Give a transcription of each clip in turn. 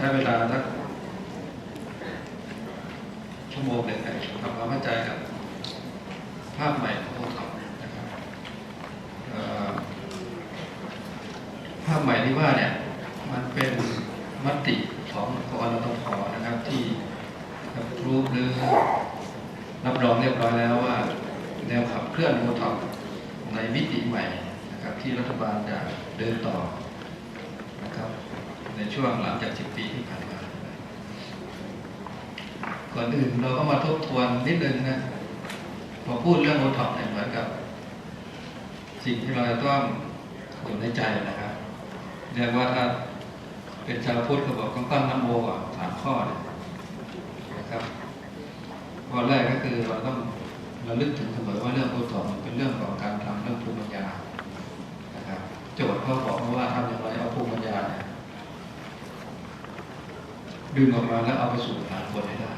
ช้เวลาสักชั่วโมงหนึ่งนะทำความเข้าใจกับภาพใหม่ของพวกเขานะครับภาพใหม่ที่ว่าเนี่ยมันเป็นมติของกรตพนะครับ ที่รูปหรือรับรองเรียบร้อยแล้วว่า แนวขับเคลื่อนโมท็อปในมิติใหม่นะครับที่รัฐบาลจะเดินต่อนะครับ ในช่วงหลังจาก 10 ปีที่ผ่านมา ก่อนอื่นเราก็มาทบทวนนิดนึงนะพอพูดเรื่องโอท็อปเนี่ยเหมือนกับ สิ่งที่เราจะต้องอยู่ในใจนะครับเรียกว่าถ้าเป็นชาวพุทธก็บอกต้องตั้งน้ำโมก่อนสามข้อเนี่ยนะครับข้อแรกก็คือเราต้องเระลึกถึงเสมอว่าเรื่องโอท็อปมันเป็นเรื่องของการทำเรื่องภูมิปัญญานะครับโจทย์เขาบอกมาว่าทำอย่างไรเอาภูมิปัญญาเนี่ย ดึงออกมาแล้วเอาไปสู่ฐานคนให้ได้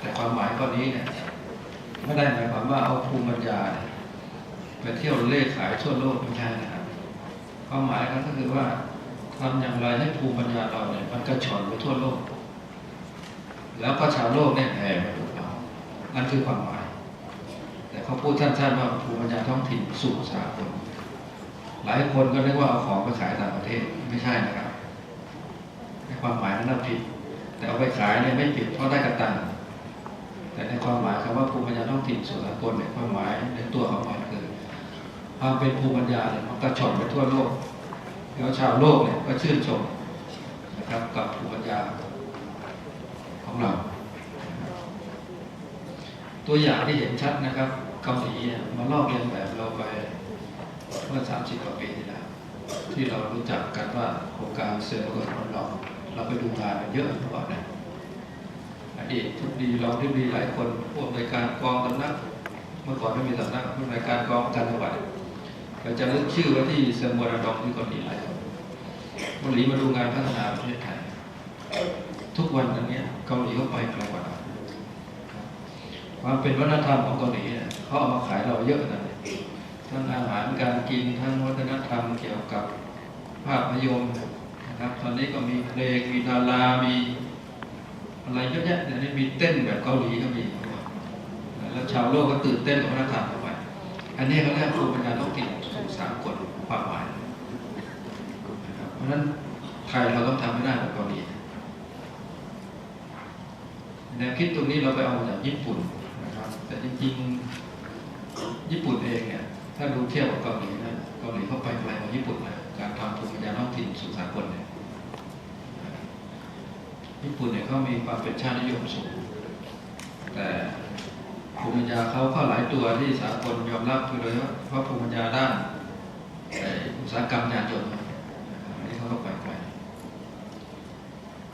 แต่ความหมายข้อนี้เนี่ยไม่ได้หมายความว่าเอาภูมิปัญญาไปเที่ยวเล่ขายทั่วโลกไม่ใช่นะครับความหมายก็คือว่าทำอย่างไรให้ภูมิปัญญาเราเนี่ยมันกระชอนไปทั่วโลก แล้วก็ชาวโลกเนี่ยแผ่มาถูกเรานั่นคือความหมาย แต่เขาพูดสั้นๆว่าภูมิปัญญาท้องถิ่นสู่สากลหลายคนก็นึกว่าเอาของไปขายต่างประเทศไม่ใช่นะครับในความหมายนั้นผิด แต่เอาไปขายเนี่ยไม่ผิดเพราะได้กระตังแต่ในความหมายคำว่าภูมิปัญญาท้องถิ่นส่วนสากลในความหมายในตัวของมันคือความเป็นภูมิปัญญาเนี่ยมันกระชอนไปทั่วโลก แล้วชาวโลกเนี่ยก็ชื่นชมนะครับกับภูมิปัญญาของเรา ตัวอย่างที่เห็นชัดนะครับเกาหลีเนี่ยมาลอกเลียนแบบเราไปเมื่อ 30 กว่าปีที่แล้วที่เรารู้จักกันว่าโครงการเสือเกิดของ เราไปดูงานเยอะก่อนนะอดีตทุกดีรองที่ดีหลายคนผู้อำนวยการกองสำนักเมื่อก่อนไม่มีสำนักผู้อำนวยการกองการจังหวัดเราจะลึกชื่อไว้ที่เซอร์มัวรดองที่เกาหลีหลายคนเกาหลีมาดูงานพัฒนาประเทศไทยทุกวันนี้เกาหลีก็ไปไกลกว่าเราความเป็นวัฒนธรรมของเกาหลีเนี่ยเขาเอามาขายเราเยอะนะทั้งอาหารการกินทั้งวัฒนธรรมเกี่ยวกับภาพยนตร์ นะครับ ตอนนี้ก็มีเพลงมีดารามีอะไรเยอะแยะเดี๋ยวนี้มีเต้นแบบเกาหลีก็มีแล้วชาวโลกก็ตื่นเต้นกับวัฒนธรรมเข้าไปอันนี้เขาเรียกภูมิปัญญาท้องถิ่นสู่สามกลความหมายนะครับเพราะฉะนั้นไทยเราต้องทำให้ได้แบบเกาหลีแนวคิดตรงนี้เราไปเอามาจากญี่ปุ่นนะครับ แต่จริงๆ ญี่ปุ่นเองเนี่ยถ้าดูเทียบกับเกาหลีนะเกาหลีเข้าไปไกลกว่าญี่ปุ่นนะ การทำภูมิปัญญาท้องถิ่นสู่สากลเนี่ยญี่ปุ่นเนี่ยเขามีความเป็นชาตินิยมสูง แต่ภูมิปัญญาเขาก็หลายตัวที่สากลยอมรับคือโดยเฉพาะภูมิปัญญาด้านอุตสาหกรรมยานยนต์นะครับอันนี้เขาก็ไปไกล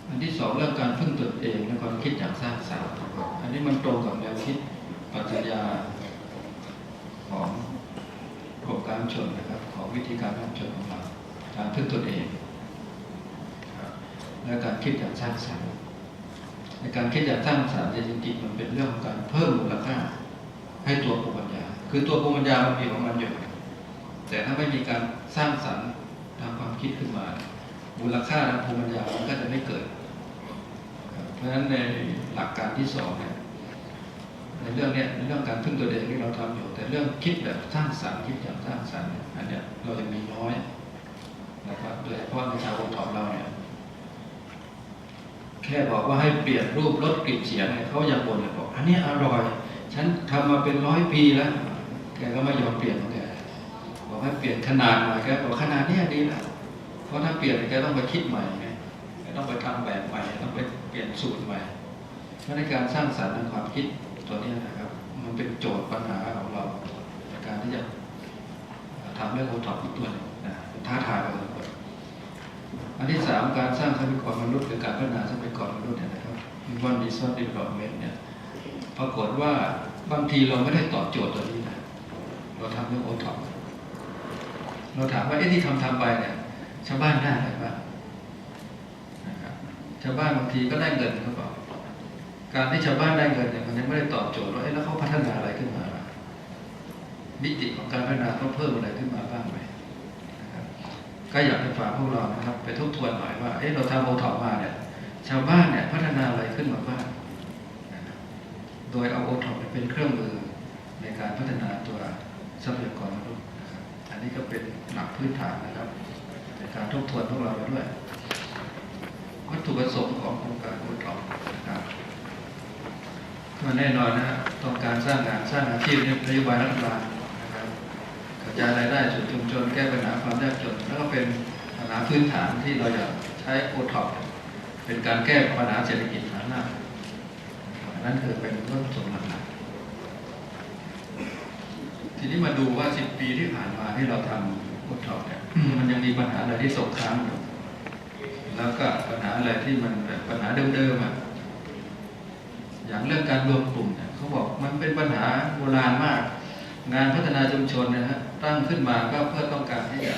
อันที่สองเรื่องการพึ่งตนเองและความคิดอย่างสร้างสรรค์อันนี้มันตรงกับแนวคิดปรัชญาของกรมการชนนะครับ ของวิธีการการชนของเรา พึ่งตนเอง และการคิดอย่างสร้างสรรค์ในการคิดอย่างสร้างสรรค์จริงๆมันเป็นเรื่องของการเพิ่มมูลค่าให้ตัวภูมิปัญญา คือตัวภูมิปัญญามันมีของมันอยู่แต่ถ้าไม่มีการสร้างสรรค์ทางความคิดขึ้นมา มูลค่าทางภูมิปัญญามันก็จะไม่เกิด เพราะฉะนั้นในหลักการที่สองเนี่ยในเรื่องเนี้ยในเรื่องการพึ่งตัวเองที่เราทำอยู่ แต่เรื่องคิดแบบสร้างสรรค์คิดอย่างสร้างสรรค์เนี่ยอันเนี้ยเรายังมีน้อย นะครับโดยเฉพาะในชาวองค์ของเราเนี่ยแค่บอกว่าให้เปลี่ยนรูปลดกลิ่นเสียงเนี่ยเขายังบ่นเลยบอกอันนี้อร่อย ฉันทำมาเป็นร้อยปีแล้วแกก็ไม่ยอมเปลี่ยนของแกบอกให้เปลี่ยนขนาดหม่แกบอกขนาดนี้ดีแล้วเพราะถ้าเปลี่ยนแกต้องไปคิดใหม่ไงแกต้องไปทำแบบใหม่ต้องไปเปลี่ยนสูตรใหม่เพราะในการสร้างสรรค์ทางความคิดตัวนี้นะครับ มันเป็นโจทย์ปัญหาของเราในการที่จะทำให้โอท็อปอีกตัวหนึงนะท้าทายเรา อันที่สามการสร้างทรัพยากรมนุษย์หรือการพัฒนาทรัพยากรมนุษย์เนี่ยนะครับ Human Resource Development เนี่ยปรากฏว่าบางทีเราไม่ได้ตอบโจทย์ตัวนี้นะเราทำเรื่องโอท็อปเราถามว่าไอ้ที่ทำทำไปเนี่ยชาวบ้านได้อะไรบ้างนะครับชาวบ้านบางทีก็ได้เงินเขาบอกการที่ชาวบ้านได้เงินเนี่ยมันยังไม่ได้ตอบโจทย์ว่าเอ๊ะแล้วเขาพัฒนาอะไรขึ้นมาบ้างมิติของการพัฒนาเขาเพิ่มอะไรขึ้นมาบ้างไหม ก็อยากให้ฝากพวกเรานะครับ ไปทบทวนหน่อยว่าเอ๊ะเราทำโอท็อปมาเนี่ยขึ้านมาบ้างนาอะครับโดยเอาโอท็อปเป็นเครื่องมือในการพัฒนาตัวทรัพยากรมนุษย์นะครับอันนี้ก็เป็นหลักพื้นฐานนะครับในการทบทวนพวกเราไปด้วย วัตถุประสงค์ของโครงการโอท็อปนะครับก็แน่นอนนะต้องการสร้างงานสร้างอาชีพในนโยบายรัฐบาล จายรายได้สู่ชุมชนแก้ปัญหาความยากจนแล้วก็เป็นปัญหาพื้นฐานที่เราอยากใช้โอท็อปเป็นการแก้ปัญหาเศรษฐกิจฐานหน้านั่นคือเป็นวัตถุประสงค์หลักๆทีนี้มาดูว่า 10 ปีที่ผ่านมาที่เราทำโอท็อปเนี่ยมันยังมีปัญหาอะไรที่ตกค้างอยู่แล้วก็ปัญหาอะไรที่มันแบบปัญหาเดิมๆอะอย่างเรื่องการรวมกลุ่มเนี่ยเขาบอกมันเป็นปัญหาโบราณมาก งานพัฒนาชุมชนเนะฮะ ตั้งขึ้นมาก็เพื่อต้องการที่จะ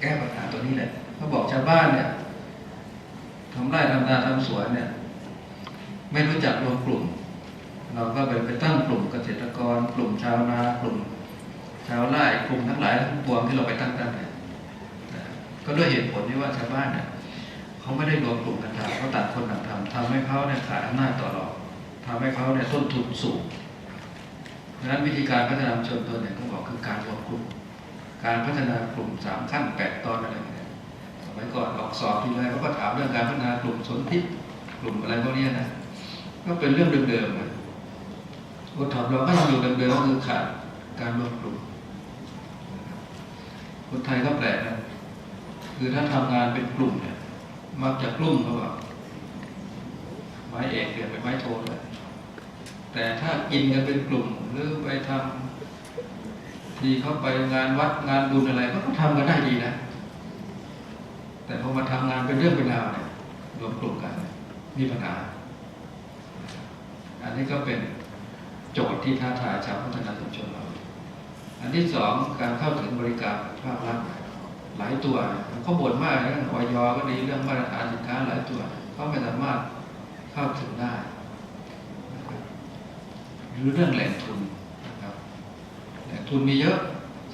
แก้ปัญหาตัวนี้แหละเขาบอกชาวบ้านเนี่ยทำไร่ทำนาทำสวนเนี่ย ไม่รู้จักรวมกลุ่ม เราก็ไปไปตั้งกลุ่มเกษตรกร กลุ่มชาวนากลุ่ม ชาวไร่กลุ่มทั้งหลายทั้งปวงที่เราไปตั้งตั้งเนี่ยก็ด้วยเหตุผลที่ว่าชาวบ้านเนี่ยเขาไม่ได้รวมกลุ่มกันทำเขาต่างคนต่างทำทำให้เขาเนี่ยขาดอำนาจต่อรองทำให้เขาเนี่ยต้นทุนสูง ดังนั้นวิธีการพัฒนาชมชนตัวเนี่ยต้องบอกคือการรวมกลุ่ม การพัฒนากลุ่มสามขั้นแปดตอนอะไรเนี่ยสมัยก่อนออกสอบทีไรเขาก็ถามเรื่องการพัฒนากลุ่มสนธิกลุ่มอะไรพวกนี้นะก็เป็นเรื่องเดิมๆเลยโอทอปเราก็ยังอยู่เดิมๆก็คือขาดการรวมกลุ่มคนไทยก็แปลกนะคือถ้าทำงานเป็นกลุ่มเนี่ยมักจะกลุ่มเขาบอกไม้เอกเปลี่ยนเป็นไม้โทเลย แต่ถ้ากินกันเป็นกลุ่มหรือไปทำที่เขาไปงานวัดงานบุญอะไรก็ทำกันได้ดีนะ แต่พอมาทำงานเป็นเรื่องเป็นราวเนี่ยรวมกลุ่มกันมีปัญหา อันนี้ก็เป็นโจทย์ที่ท้าทายชาวพัฒนาชุมชนเรา อันที่สองการเข้าถึงบริการภาครัฐหลายตัวเขาบ่นมากเรื่องออยก็ดีเรื่องมาตรฐานสินค้าหลายตัวเขาไม่สามารถเข้าถึงได้ หรือเรื่องแหล่งทุนนะครับแหล่งทุนมีเยอะ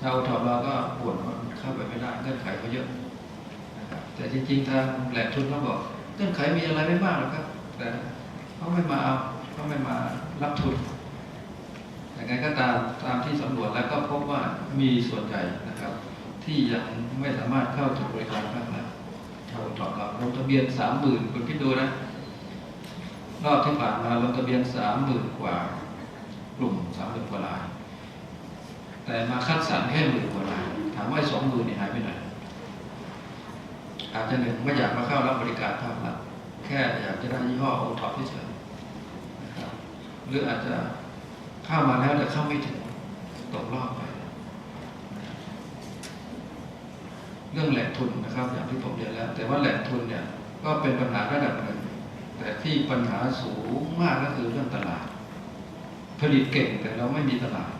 ชาวถอเราก็บ่นว่าเข้าไปไม่ได้เงื่อนไขเขาเยอะนะครับแต่จริง ๆ ทางแหล่งทุนเขาบอกเงื่อนไขมีอะไรไม่มากหรอกครับ แต่เขาไม่มาเอาเขาไม่มารับทุนอย่างไรก็ตามตามที่สำรวจแล้วก็พบว่ามีส่วนใหญ่นะครับ ที่ยังไม่สามารถเข้าถึงบริการภาครัฐชาวถอเราลงทะเบียนสามหมื่นคุณคิดดูนะรอบที่ผ่านมาลงทะเบียนสามหมื่นกว่า กลุ่มสามหมื่นกว่าราย แต่มาคัดสรรแค่หมื่นกว่ารายถามว่าสองหมื่นนี่หายไปไหนอาจจะหนึ่งไม่อยากมาเข้ารับบริการภาครัฐแค่อยากจะได้ยี่ห้อโอท็อปเฉยนะครับหรืออาจจะเข้ามาแล้วแต่เข้าไม่ถึงตกรอบไป เรื่องแหล่งทุนนะครับ อย่างที่ผมเรียนแล้ว แต่ว่าแหล่งทุนเนี่ยก็เป็นปัญหาระดับหนึ่งแต่ที่ปัญหาสูงมากก็คือเรื่องตลาด ผลิตเก่งแต่เราไม่มีตลาด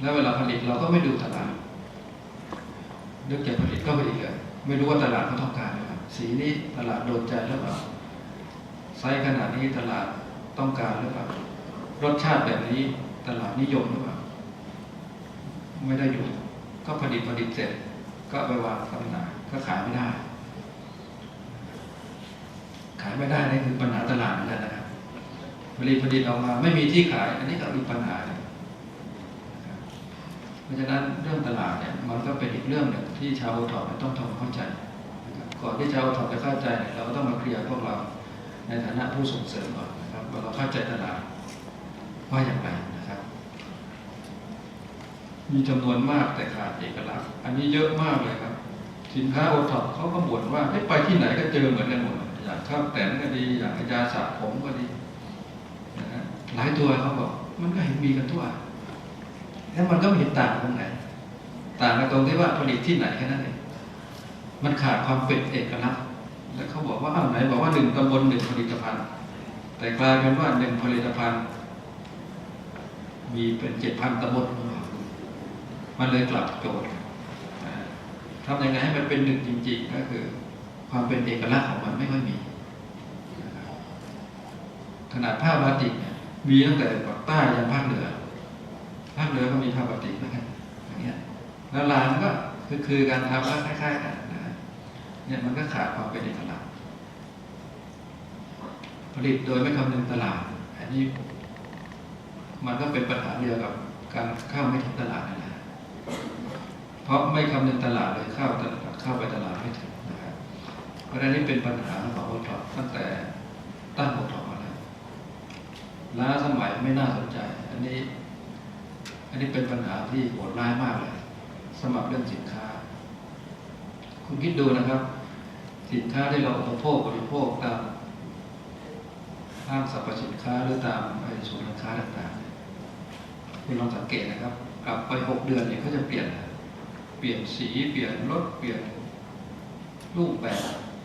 แล้วเวลาผลิตเราก็ไม่ดูตลาดนึกจะผลิตก็ผลิตเลยไม่รู้ว่าตลาดเขาต้องการอะไรสีนี้ตลาดโดนใจหรือเปล่าไซส์ขนาดนี้ตลาดต้องการหรือเปล่ารสชาติแบบนี้ตลาดนิยมหรือเปล่าไม่ได้อยู่ ก็ผลิตผลิตเสร็จ ก็ไปวางจำหน่ายก็ขายไม่ได้ ขายไม่ได้นี่คือปัญหาตลาดนั่นแหละนะครับ ผลิตผลิตออกมาไม่มีที่ขาย อันนี้ก็มีปัญหา เพราะฉะนั้นเรื่องตลาดเนี่ยมันก็เป็นอีกเรื่องหนึ่งที่ชาวโอทอปต้องทำความเข้าใจ ก่อนที่ชาวโอทอปจะเข้าใจเนี่ยเราก็ต้องมาเคลียร์พวกเราในฐานะผู้ส่งเสริมก่อนนะครับว่าเราเข้าใจตลาดว่าอย่างไรนะครับ มีจำนวนมากแต่ขาดเอกลักษณ์ อันนี้เยอะมากเลยครับ สินค้าโอท็อปเขาก็บ่นว่าไปที่ไหนก็เจอเหมือนกันหมดอย่างข้าวแตนก็ดีอย่างยาสระผม หลายตัวเขาบอกมันก็เห็นมีกันทั่ว แล้วมันก็ไม่เห็นต่างตรงไหน ต่างกันตรงที่ว่าผลิตที่ไหนแค่นั้นเองมันขาดความเป็นเอกลักษณ์ แล้วเขาบอกว่าอ้าวไหนบอกว่าหนึ่งตำบลหนึ่งผลิตภัณฑ์ แต่กลายเป็นว่าหนึ่งผลิตภัณฑ์ มีเป็นเจ็ดพันตำบลมันเลยกลับโจทย์ทำยังไงให้มันเป็นหนึ่งจริง ๆ ก็คือ ความเป็นเอกลักษณ์ของมันไม่ค่อยมีขนาดผ้าบาติกเมีตั้งแต่ภาคใต้ยันภาคเหนือ ภาคเหนือก็มีผ้าบาติกนะครับอย่างเงี้ย แล้วลานก็คือคือการทำก็คล้ายๆกันนะเนี่ยมันก็ขาดความเป็นเอกลักษณ์ลิตโดยไม่คำนึงตลาด อันนี้ มันก็เป็นปัญหาเดียวกับการเข้าไม่ถึงตลาดนั่นแหละเพราะไม่คำนึงตลาดเลยเข้าตลาดเข้าไปตลาดไม่ถึงนะครับเพราะนั้นนี่เป็นปัญหาของโอท็อปตั้งแต่ตั้งโอท็อปมา ล้วล้าสมัยไม่น่าสนใจ อันนี้ อันนี้เป็นปัญหาที่โหดร้ายมากเลยสำหรับเรื่องสินค้า คุณคิดดูนะครับ สินค้าที่เราอุปโภคบริโภคตามห้างสรรพสินค้าหรือตามไอ้ศูนย์กค้าต่างๆคุณลองสังเกตนะครับ กลับไปหกเดือนเนี่ยเขาจะเปลี่ยน เปลี่ยนสีเปลี่ยนรสเปลี่ยนรูปแบบ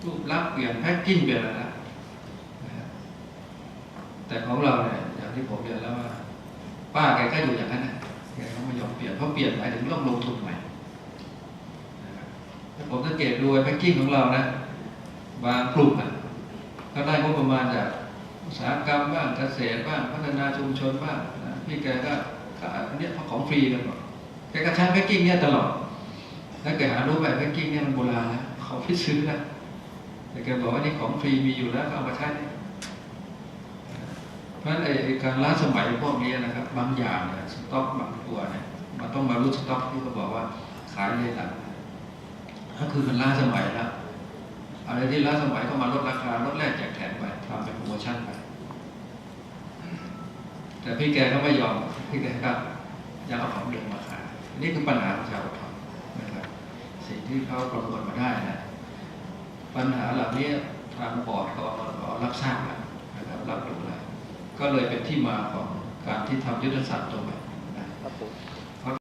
รูปลักษณ์เปลี่ยนแพ็กกิ้งเปลี่ยนอะไรนะ แต่ของเราเนี่ยอย่างที่ผมเรียนแล้วว่า ป้าแกก็อยู่อย่างนั้นนะแกก็ไม่ยอมเปลี่ยนเพราะเปลี่ยนหมายถึงต้องลงทุนใหม่นะครับผมสังเกตดูแพ็กกิ้งของเรานะบางกลุ่มอะก็ได้งบประมาณจากอุตสาหกรรมบ้างเกษตรบ้างพัฒนาชุมชนบ้างนะพี่แกก็อันเนี้ยของฟรีกันหมดแกก็ใช้แพ็กกิ้งเนี่ยตลอดแล้วแกหารู้ไปแพ็กกิ้งเนี่ยมันโบราณแล้วเขาไม่ซื้อแล้วแต่แกบอกว่านี่ของฟรีมีอยู่แล้วเอามาใช้ เพราะฉะนั้นไอ้ไอการล้าสมัยพวกนี้นะครับ บางอย่างเนี่ยสต็อกบางตัวเนี่ยมันต้องมารู้สต็อกที่เขาบอกว่าขายเลยหลังก็คือมันล้าสมัยแล้วอะไรที่ล้าสมัยก็มาลดราคาลดแรกแจกแถมไปทำเป็นโปรโมชั่นไปแต่พี่แกก็ไม่ยอมพี่แกก็ยังเอาของเดิมมาขายนี่คือปัญหาของชาวทองนะครับสิ่งที่เขาประมวลมาได้นะปัญหาเหล่านี้ทางบอร์ดก็รับทราบแล้วนะครับรับรู้แล้ว ก็เลยเป็นที่มาของการที่ทำยุทธศาสตร์ตัวใหม่นะครับผม